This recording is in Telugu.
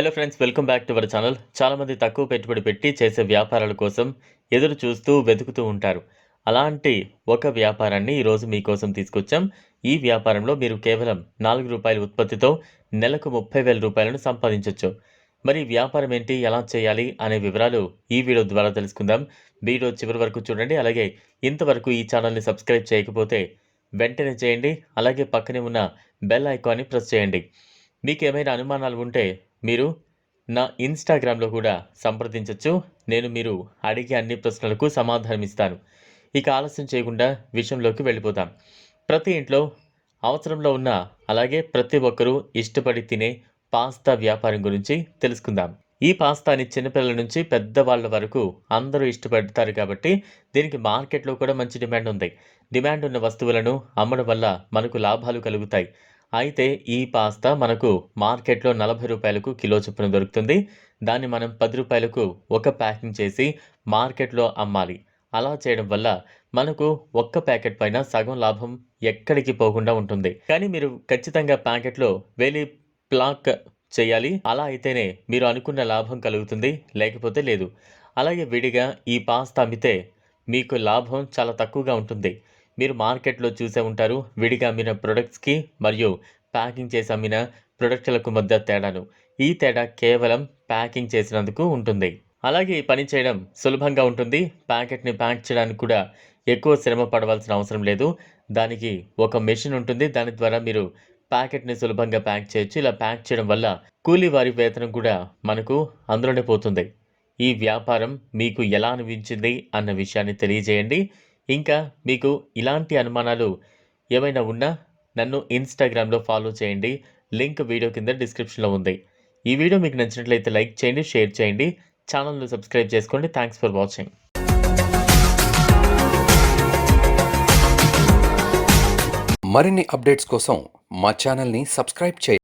Hello friends welcome back to our channel చాలామంది తక్కువ పెట్టుబడి పెట్టి చేసే వ్యాపారాల కోసం ఎదురు చూస్తూ వెతుకుతూ ఉంటారు. అలాంటి ఒక వ్యాపారాన్ని ఈరోజు మీకోసం తీసుకొచ్చాం. ఈ వ్యాపారంలో మీరు కేవలం నాలుగు రూపాయల ఉత్పత్తితో నెలకు ముప్పై వేల రూపాయలను సంపాదించవచ్చు మరి వ్యాపారం ఏంటి ఎలా చేయాలి అనే వివరాలు ఈ వీడియో ద్వారా తెలుసుకుందాం. వీడియో చివరి వరకు చూడండి. అలాగే ఇంతవరకు ఈ ఛానల్ని సబ్స్క్రైబ్ చేయకపోతే వెంటనే చేయండి. అలాగే పక్కనే ఉన్న బెల్ ఐకాన్ని ప్రెస్ చేయండి. మీకేమైనా అనుమానాలు ఉంటే మీరు నా ఇన్స్టాగ్రామ్లో కూడా సంప్రదించవచ్చు నేను మీరు అడిగే అన్ని ప్రశ్నలకు సమాధానం ఇస్తాను ఇక ఆలస్యం చేయకుండా విషయంలోకి వెళ్ళిపోతాం ప్రతి ఇంట్లో అవసరంలో ఉన్న అలాగే ప్రతి ఒక్కరూ ఇష్టపడి తినే పాస్తా వ్యాపారం గురించి తెలుసుకుందాం. ఈ పాస్తాని చిన్నపిల్లల నుంచి పెద్దవాళ్ళ వరకు అందరూ ఇష్టపడతారు కాబట్టి దీనికి మార్కెట్లో కూడా మంచి డిమాండ్ ఉంది. డిమాండ్ ఉన్న వస్తువులను అమ్మడం వల్ల మనకు లాభాలు కలుగుతాయి. అయితే ఈ పాస్తా మనకు మార్కెట్లో నలభై రూపాయలకు కిలో చొప్పున దొరుకుతుంది. దాన్ని మనం పది రూపాయలకు ఒక ప్యాకింగ్ చేసి మార్కెట్లో అమ్మాలి. అలా చేయడం వల్ల మనకు ఒక్క ప్యాకెట్ పైన సగం లాభం ఎక్కడికి పోకుండా ఉంటుంది. కానీ మీరు ఖచ్చితంగా ప్యాకెట్లో వేలి ప్లాక్ చేయాలి. అలా అయితేనే మీరు అనుకున్న లాభం కలుగుతుంది లేకపోతే లేదు. అలాగే విడిగా ఈ పాస్తా అమ్మితే మీకు లాభం చాలా తక్కువగా ఉంటుంది. మీరు మార్కెట్లో చూసే ఉంటారు. విడిగా అమ్మిన ప్రొడక్ట్స్కి మరియు ప్యాకింగ్ చేసి అమ్మిన ప్రొడక్ట్లకు మధ్య తేడాను ఈ తేడా కేవలం ప్యాకింగ్ చేసినందుకు ఉంటుంది. అలాగే ఈ పని చేయడం సులభంగా ఉంటుంది. ప్యాకెట్ని ప్యాక్ చేయడానికి కూడా ఎక్కువ శ్రమ పడవలసిన అవసరం లేదు. దానికి ఒక మెషిన్ ఉంటుంది. దాని ద్వారా మీరు ప్యాకెట్ని సులభంగా ప్యాక్ చేయొచ్చు. ఇలా ప్యాక్ చేయడం వల్ల కూలీ వారి వేతనం కూడా మనకు అందులోనే పోతుంది. ఈ వ్యాపారం మీకు ఎలా అనిపించింది అన్న విషయాన్ని తెలియజేయండి. ఇంకా మీకు ఇలాంటి అనుమానాలు ఏమైనా ఉన్నా నన్ను ఇన్స్టాగ్రామ్లో ఫాలో చేయండి. లింక్ వీడియో కింద డిస్క్రిప్షన్లో ఉంది. ఈ వీడియో మీకు నచ్చినట్లయితే లైక్ చేయండి షేర్ చేయండి. ఛానల్ను సబ్స్క్రైబ్ చేసుకోండి. థ్యాంక్స్ ఫర్ వాచింగ్ మరిన్ని అప్డేట్స్ కోసం మా ఛానల్ని సబ్స్క్రైబ్ చేయండి.